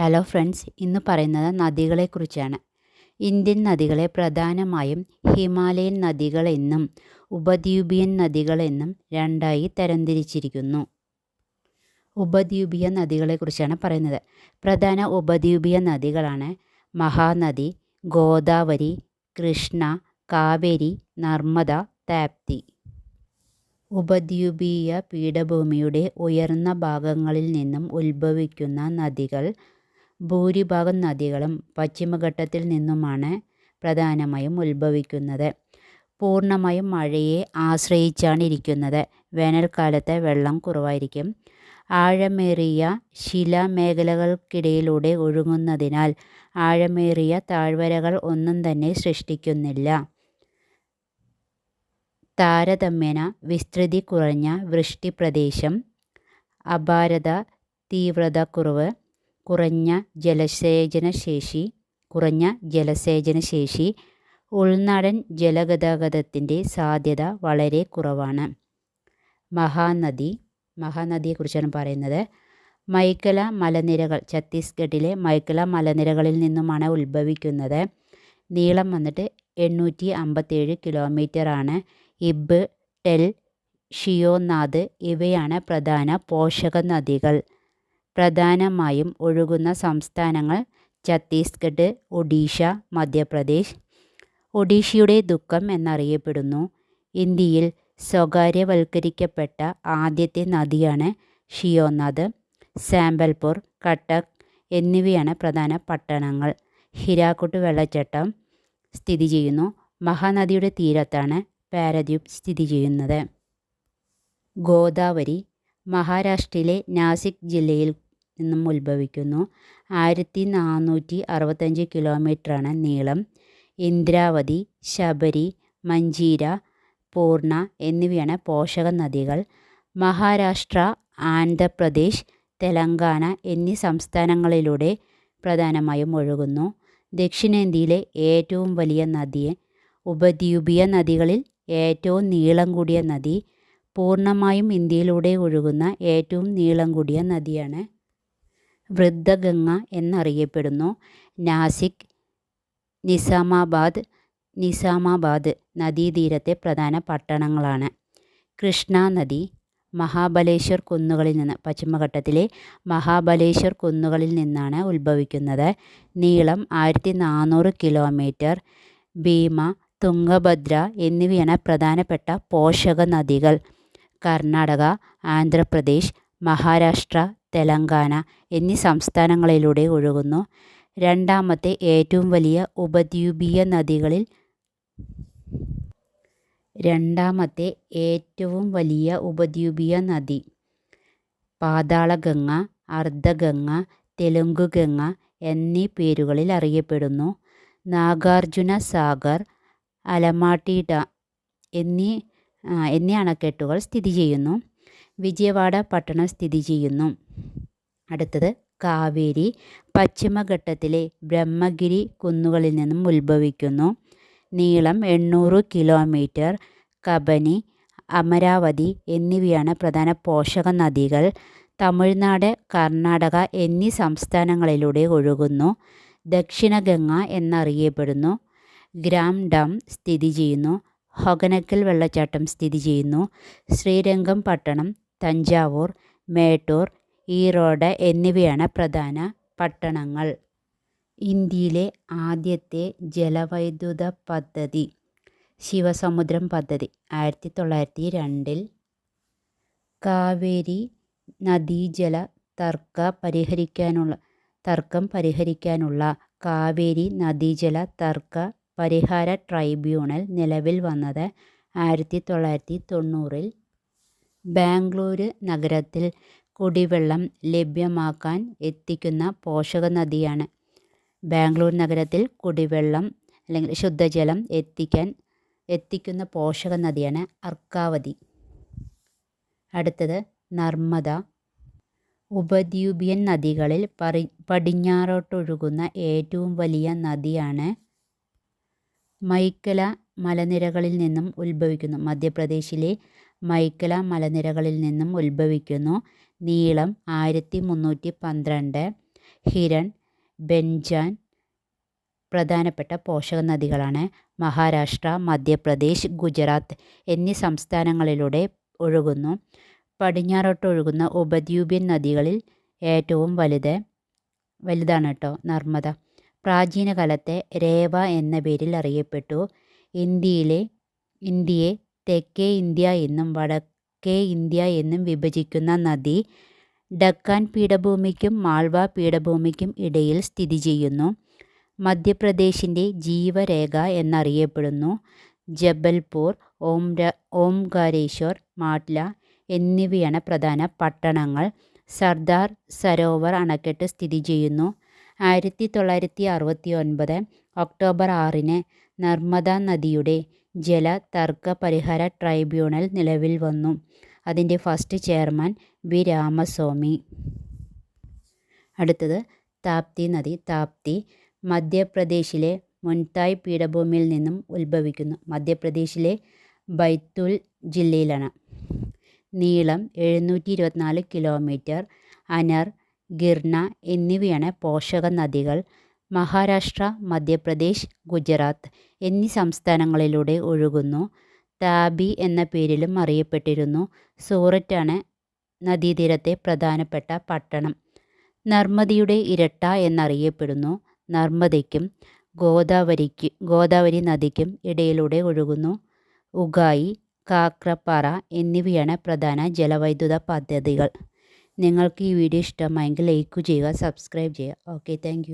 Hello friends ഇന്ന് പറയുന്നത് നദികളെക്കുറിച്ചാണ്. Indian നദികളെ പ്രധാനമായും ഹിമാലയൻ നദികളെന്നും ഉപദ്വീപിയൻ നദികളെന്നും രണ്ടായി തരംതിരിച്ചിരിക്കുന്നു. ഉപദ്വീപിയ നദികളെക്കുറിച്ചാണ് പറയുന്നത്. പ്രധാന ഉപദ്വീപിയ നദികളാണ് മഹാനദി ഗോദാവരി കൃഷ്ണ കാവേരി നർമ്മദ താപ്തി. ഉപദ്വീപീയ പീഠഭൂമിയുടെ ഉയർന്ന ഭാഗങ്ങളിൽ നിന്നും ഉത്ഭവിക്കുന്ന നദികൾ ഭൂരിഭാഗം നദികളും പശ്ചിമഘട്ടത്തിൽ നിന്നുമാണ് പ്രധാനമായും ഉത്ഭവിക്കുന്നത്. പൂർണമായും മഴയെ ആശ്രയിച്ചാണ് ഇരിക്കുന്നത്. വേനൽക്കാലത്തെ വെള്ളം കുറവായിരിക്കും. ആഴമേറിയ ശിലാമേഖലകൾക്കിടയിലൂടെ ഒഴുകുന്നതിനാൽ ആഴമേറിയ താഴ്വരകൾ ഒന്നും തന്നെ സൃഷ്ടിക്കുന്നില്ല. താരതമ്യേന വിസ്തൃതി കുറഞ്ഞ വൃഷ്ടിപ്രദേശം അപാരത തീവ്രതക്കുറവ് കുറഞ്ഞ ജലസേചനശേഷി കുറഞ്ഞ ജലസേചനശേഷി ഉൾനാടൻ ജലഗതാഗതത്തിന്റെ സാധ്യത വളരെ കുറവാണ്. മഹാനദി മഹാനദിയെക്കുറിച്ചാണ് പറയുന്നത്. മൈക്കല മലനിരകൾ ഛത്തീസ്ഗഡിലെ മൈക്കല മലനിരകളിൽ നിന്നുമാണ് ഉത്ഭവിക്കുന്നത്. നീളം വന്നിട്ട് എണ്ണൂറ്റി അമ്പത്തേഴ് കിലോമീറ്ററാണ്. ഇബ് ടെൽ ഷിയോനാഥ് ഇവയാണ് പ്രധാന പോഷക നദികൾ പ്രധാനമായും ഒഴുകുന്ന സംസ്ഥാനങ്ങൾ ഛത്തീസ്ഗഡ് ഒഡീഷ മധ്യപ്രദേശ്. ഒഡീഷയുടെ ദുഃഖം എന്നറിയപ്പെടുന്നു. ഇന്ത്യയിൽ സ്വകാര്യവൽക്കരിക്കപ്പെട്ട ആദ്യത്തെ നദിയാണ് ഷിയോനാഥ് സാമ്പൽപൂർ കട്ടക് എന്നിവയാണ് പ്രധാന പട്ടണങ്ങൾ. ഹിരാക്കുട്ട് വെള്ളച്ചട്ടം സ്ഥിതി ചെയ്യുന്നു. മഹാനദിയുടെ തീരത്താണ് പാരദ്വീപ് സ്ഥിതി ചെയ്യുന്നത്. ഗോദാവരി മഹാരാഷ്ട്രയിലെ നാസിക് ജില്ലയിൽ നിന്നും ഉത്ഭവിക്കുന്നു. ആയിരത്തി നാനൂറ്റി അറുപത്തഞ്ച് കിലോമീറ്ററാണ് നീളം. ഇന്ദ്രാവതി ശബരി മഞ്ചീര പൂർണ എന്നിവയാണ് പോഷക നദികൾ. മഹാരാഷ്ട്ര ആന്ധ്രാപ്രദേശ് തെലങ്കാന എന്നീ സംസ്ഥാനങ്ങളിലൂടെ പ്രധാനമായും ഒഴുകുന്നു. ദക്ഷിണേന്ത്യയിലെ ഏറ്റവും വലിയ നദിയെ ഉപദ്വീപീയ നദികളിൽ ഏറ്റവും നീളം കൂടിയ നദി പൂർണമായും ഇന്ത്യയിലൂടെ ഒഴുകുന്ന ഏറ്റവും നീളം കൂടിയ നദിയാണ് വൃദ്ധഗംഗ എന്നറിയപ്പെടുന്നു. നാസിക് നിസാമാബാദ് നിസാമാബാദ് നദീതീരത്തെ പ്രധാന പട്ടണങ്ങളാണ്. കൃഷ്ണ നദി മഹാബലേശ്വർ കുന്നുകളിൽ നിന്ന് പശ്ചിമഘട്ടത്തിലെ മഹാബലേശ്വർ കുന്നുകളിൽ നിന്നാണ് ഉത്ഭവിക്കുന്നത്. നീളം ആയിരത്തി നാനൂറ് കിലോമീറ്റർ. ഭീമ തുംഗഭദ്ര എന്നിവയാണ് പ്രധാനപ്പെട്ട പോഷക നദികൾ കർണാടക ആന്ധ്രാപ്രദേശ് മഹാരാഷ്ട്ര തെലങ്കാന എന്നീ സംസ്ഥാനങ്ങളിലൂടെ ഒഴുകുന്നു. രണ്ടാമത്തെ ഏറ്റവും വലിയ ഉപദ്വീപീയ നദികളിൽ രണ്ടാമത്തെ ഏറ്റവും വലിയ ഉപദ്വീപീയ നദി പാതാളഗംഗ അർദ്ധഗംഗ തെലുങ്കുഗംഗ എന്നീ പേരുകളിൽ അറിയപ്പെടുന്നു. നാഗാർജുന സാഗർ അലമാട്ടി ഡാം എന്നീ എന്നീ അണക്കെട്ടുകൾ സ്ഥിതി ചെയ്യുന്നു. വിജയവാഡ പട്ടണം സ്ഥിതി ചെയ്യുന്നു. അടുത്തത് കാവേരി. പശ്ചിമഘട്ടത്തിലെ ബ്രഹ്മഗിരി കുന്നുകളിൽ നിന്നും ഉത്ഭവിക്കുന്നു. നീളം എണ്ണൂറ് കിലോമീറ്റർ. കബനി അമരാവതി എന്നിവയാണ് പ്രധാന പോഷക നദികൾ. തമിഴ്നാട് കർണാടക എന്നീ സംസ്ഥാനങ്ങളിലൂടെ ഒഴുകുന്നു. ദക്ഷിണഗംഗ എന്നറിയപ്പെടുന്നു. ഗ്രാം ഡാം സ്ഥിതി ചെയ്യുന്നു. ഹൊഗനക്കൽ വെള്ളച്ചാട്ടം സ്ഥിതി ചെയ്യുന്നു. ശ്രീരംഗം പട്ടണം തഞ്ചാവൂർ മേട്ടൂർ ഈറോഡ് എന്നിവയാണ് പ്രധാന പട്ടണങ്ങൾ. ഇന്ത്യയിലെ ആദ്യത്തെ ജലവൈദ്യുത പദ്ധതി ശിവസമുദ്രം പദ്ധതി ആയിരത്തി തൊള്ളായിരത്തി രണ്ടിൽ കാവേരി നദീജല തർക്ക പരിഹരിക്കാനുള്ള തർക്കം പരിഹരിക്കാനുള്ള കാവേരി നദീജല തർക്ക പരിഹാര ട്രൈബ്യൂണൽ നിലവിൽ വന്നത് ആയിരത്തി തൊള്ളായിരത്തി തൊണ്ണൂറിൽ ബാംഗ്ലൂര് നഗരത്തിൽ കുടിവെള്ളം ലഭ്യമാക്കാൻ എത്തിക്കുന്ന പോഷക നദിയാണ്. ബാംഗ്ലൂർ നഗരത്തിൽ കുടിവെള്ളം അല്ലെങ്കിൽ ശുദ്ധജലം എത്തിക്കാൻ എത്തിക്കുന്ന പോഷക നദിയാണ് അർക്കാവതി. അടുത്തത് നർമ്മദ. ഉപദ്വീപിയൻ നദികളിൽ പറി പടിഞ്ഞാറോട്ടൊഴുകുന്ന ഏറ്റവും വലിയ നദിയാണ് മൈക്കല മലനിരകളിൽ നിന്നും ഉത്ഭവിക്കുന്നു. മധ്യപ്രദേശിലെ മൈക്കല മലനിരകളിൽ നിന്നും ഉത്ഭവിക്കുന്നു. നീളം ആയിരത്തി മുന്നൂറ്റി പന്ത്രണ്ട് ഹിരൺ ബെൻജാൻ പ്രധാനപ്പെട്ട പോഷക നദികളാണ്. മഹാരാഷ്ട്ര മധ്യപ്രദേശ് ഗുജറാത്ത് എന്നീ സംസ്ഥാനങ്ങളിലൂടെ ഒഴുകുന്നു. പടിഞ്ഞാറോട്ട് ഒഴുകുന്ന ഉപദ്വീപ്യൻ നദികളിൽ ഏറ്റവും വലുത് വലുതാണ് കേട്ടോ നർമ്മദ. പ്രാചീന കാലത്തെ രേവ എന്ന പേരിൽ അറിയപ്പെട്ടു. ഇന്ത്യയിലെ ഇന്ത്യയെ തെക്കേ ഇന്ത്യ എന്നും വടക്കേ ഇന്ത്യ എന്നും വിഭജിക്കുന്ന നദി ഡക്കാൻ പീഠഭൂമിക്കും മാൾവ പീഠഭൂമിക്കും ഇടയിൽ സ്ഥിതി ചെയ്യുന്നു. മധ്യപ്രദേശിന്റെ ജീവരേഖ എന്നറിയപ്പെടുന്നു. ജബൽപൂർ ഓംര ഓംകാരേശ്വർ മാട്ല എന്നിവയാണ് പ്രധാന പട്ടണങ്ങൾ. സർദാർ സരോവർ അണക്കെട്ട് സ്ഥിതി ചെയ്യുന്നു. ആയിരത്തി തൊള്ളായിരത്തി അറുപത്തി ഒൻപത് ഒക്ടോബർ ആറിന് നർമ്മദ നദിയുടെ ജല തർക്ക പരിഹാര ട്രൈബ്യൂണൽ നിലവിൽ വന്നു. അതിന്റെ ഫസ്റ്റ് ചെയർമാൻ വി. രാമസ്വാമി. അടുത്തത് താപ്തി നദി. താപ്തി മധ്യപ്രദേശിലെ മുൻതായ് പീഠഭൂമിയിൽ നിന്നും ഉത്ഭവിക്കുന്നു. മധ്യപ്രദേശിലെ ബൈത്തുൽ ജില്ലയിലാണ്. നീളം എഴുന്നൂറ്റി ഇരുപത്തിനാല് കിലോമീറ്റർ. അനർ ഗിർണ എന്നിവയാണ് പോഷക നദികൾ മഹാരാഷ്ട്ര മധ്യപ്രദേശ് ഗുജറാത്ത് എന്നീ സംസ്ഥാനങ്ങളിലൂടെ ഒഴുകുന്നു. താബി എന്ന പേരിലും അറിയപ്പെട്ടിരുന്നു. സൂററ്റാണ് നദീതീരത്തെ പ്രധാനപ്പെട്ട പട്ടണം. നർമ്മദിയുടെ ഇരട്ട എന്നറിയപ്പെടുന്നു. നർമ്മദയ്ക്കും ഗോദാവരിക്ക് ഗോദാവരി നദിക്കും ഇടയിലൂടെ ഒഴുകുന്നു. ഉഗായി കാക്രപ്പാറ എന്നിവയാണ് പ്രധാന ജലവൈദ്യുത പദ്ധതികൾ. നിങ്ങൾക്ക് ഈ വീഡിയോ ഇഷ്ടമായെങ്കിൽ ലൈക്ക് ചെയ്യുക സബ്സ്ക്രൈബ് ചെയ്യുക. Okay thank